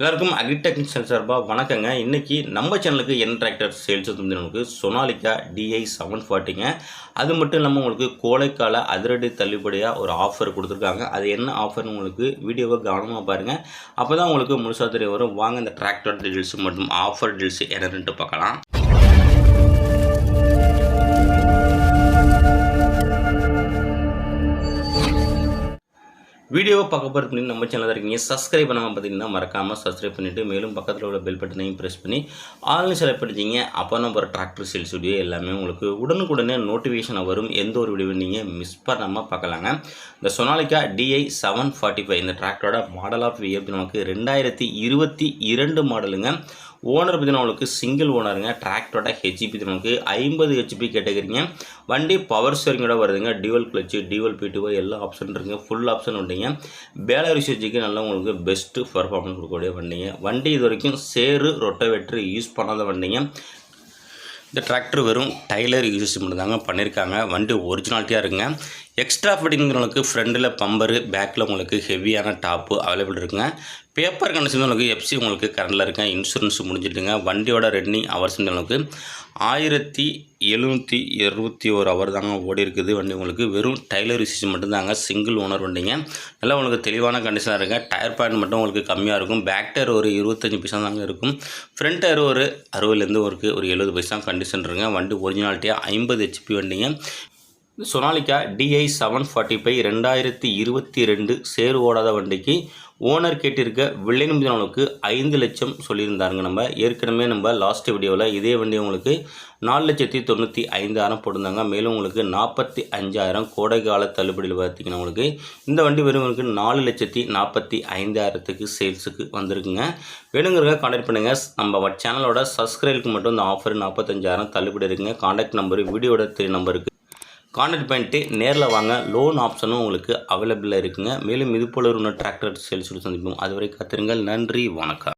எல்லாருக்கும் அக்ரிடெக்னிக் சார்பாக வணக்கங்க. இன்றைக்கி நம்ம சேனலுக்கு என் டிராக்டர் சேல்ஸ் வந்து நமக்கு சொனாலிக்கா டிஐ செவன் ஃபார்ட்டிங்க அது மட்டும் இல்லாமல் உங்களுக்கு கோடைக்கால அதிரடி தள்ளுபடியாக ஒரு ஆஃபர் கொடுத்துருக்காங்க. அது என்ன ஆஃபர்னு உங்களுக்கு வீடியோவை கவனமாக பாருங்கள் அப்போ தான் உங்களுக்கு முழுசாக தெரிய வரும். வாங்க இந்த டிராக்டர் டீட்டெயில்ஸ் மற்றும் ஆஃபர் டீல்ஸ் என்னென்னுட்டு பார்க்கலாம். வீடியோவை பார்க்க போகிறது நம்ம சேனலில் இருக்கீங்க சப்ஸ்கிரைப் பண்ணாமல் பார்த்தீங்கன்னா மறக்காமல் சப்ஸ்கிரைப் பண்ணிவிட்டு மேலும் பக்கத்தில் உள்ள பெல் பட்டனையும் ப்ரெஸ் பண்ணி ஆன்லைன் செலக்ட் பண்ணிட்டீங்க அப்போ நம்ம ஒரு டிராக்டர் சேல்ஸ் வீடியோ எல்லாமே உங்களுக்கு உடனுக்குடனே நோட்டிஃபிகேஷன் வரும். எந்த ஒரு வீடியோ நீங்கள் மிஸ் பண்ணாமல் பார்க்கலாங்க. இந்த Sonalika DI seven forty five இந்த டிராக்டரோட மாடல் ஆஃப் இயர் நமக்கு ரெண்டாயிரத்தி இருபத்தி இரண்டு மாடலுங்க ஓனர் பார்த்தீங்கன்னா உங்களுக்கு சிங்கிள் ஓனருங்க டிராக்டரோட ஹெச்பி நமக்கு ஐம்பது ஹெச்பி கேட்டுக்கிறீங்க. வண்டி பவர் ஸ்டேரிங்கோட வருதுங்க டியூவல் கிளச்சு டியூவல் பிடிஓ எல்லா ஆப்ஷன் இருக்குங்க ஃபுல் ஆப்ஷன் வண்டிங்க பேலர் ரிசர்ஜுக்கு நல்லா உங்களுக்கு பெஸ்ட்டு பர்ஃபார்மன்ஸ் கொடுக்கக்கூடிய வண்டிங்க. வண்டி இது வரைக்கும் சேரு ரொட்டவேட்ரு யூஸ் பண்ணாத வண்டிங்க. இந்த டிராக்டர் வெறும் டைலர் யூஸ் மட்டும் தாங்க பண்ணியிருக்காங்க வண்டி ஒரிஜினாலிட்டியாக இருக்குங்க. எக்ஸ்ட்ரா ஃபிட்டிங்களுக்கு ஃப்ரண்டில் பம்பரு பேக்கில் உங்களுக்கு ஹெவியான டாப்பு அவைலபிள் இருக்குங்க. பேப்பர் கண்டிஷன் உங்களுக்கு எஃப்சி உங்களுக்கு கரண்டில் இருக்கேன் இன்சூரன்ஸ் முடிஞ்சிட்டுங்க வண்டியோட ரன்னிங் ஹவர்ஸ் உங்களுக்கு ஆயிரத்தி எழுநூற்றி இருபத்தி ஒரு ஹவர் தாங்க ஓடி இருக்குது. வண்டி உங்களுக்கு வெறும் டைலர் யூசேஜ் மட்டும்தாங்க சிங்கிள் ஓனர் வண்டிங்க. நல்லா உங்களுக்கு தெளிவான கண்டிஷனாக இருக்குங்க. டயர் பாயிண்ட் மட்டும் உங்களுக்கு கம்மியாக இருக்கும். பேக் டயர் ஒரு இருபத்தஞ்சி பைசா தாங்க இருக்கும். ஃப்ரண்ட் டயர் ஒரு அறுபதுலேருந்து ஒரு ஒரு எழுபது பைசா கண்டிஷன் இருக்குங்க. வண்டி ஒரிஜினாலிட்டியாக ஐம்பது ஹெச்பி வண்டிங்க. Sonalika DI seven forty five ரெண்டாயிரத்தி இருபத்தி ரெண்டு சேர் ஓடாத வண்டிக்கு ஓனர் கேட்டிருக்க விலை நிமிடங்களுக்கு ஐந்து லட்சம் சொல்லியிருந்தாருங்க நம்ம. ஏற்கனவே நம்ம லாஸ்ட் வீடியோவில் இதே வண்டி உங்களுக்கு நாலு லட்சத்தி தொண்ணூற்றி ஐந்தாயிரம் போட்டிருந்தாங்க. மேலும் உங்களுக்கு நாற்பத்தி அஞ்சாயிரம் கோடைக்கால தள்ளுபடியில் பார்த்தீங்கன்னா உங்களுக்கு இந்த வண்டி வெறும் உங்களுக்கு நாலு லட்சத்தி நாற்பத்தி ஐந்தாயிரத்துக்கு சேல்ஸுக்கு வந்திருக்குங்க. வேணுங்கிறத காண்டாக்ட் பண்ணுங்கள் நம்ம சேனலோட சப்ஸ்கிரைபுக்கு மட்டும் இந்த ஆஃபர் நாற்பத்தஞ்சாயிரம் தள்ளுபடி இருக்குங்க. காண்டாக்ட் நம்பர் வீடியோட திரு நம்பருக்கு கான்டாக்ட் பண்ணிட்டு நேரில் வாங்க. லோன் ஆப்ஷனும் உங்களுக்கு அவைலபிளாக இருக்குங்க. மேலும் இது போல ஒரு டிராக்டர் சேல்ஸ் சந்திப்போம். அதுவரை காத்திருங்கள். நன்றி. வணக்கம்.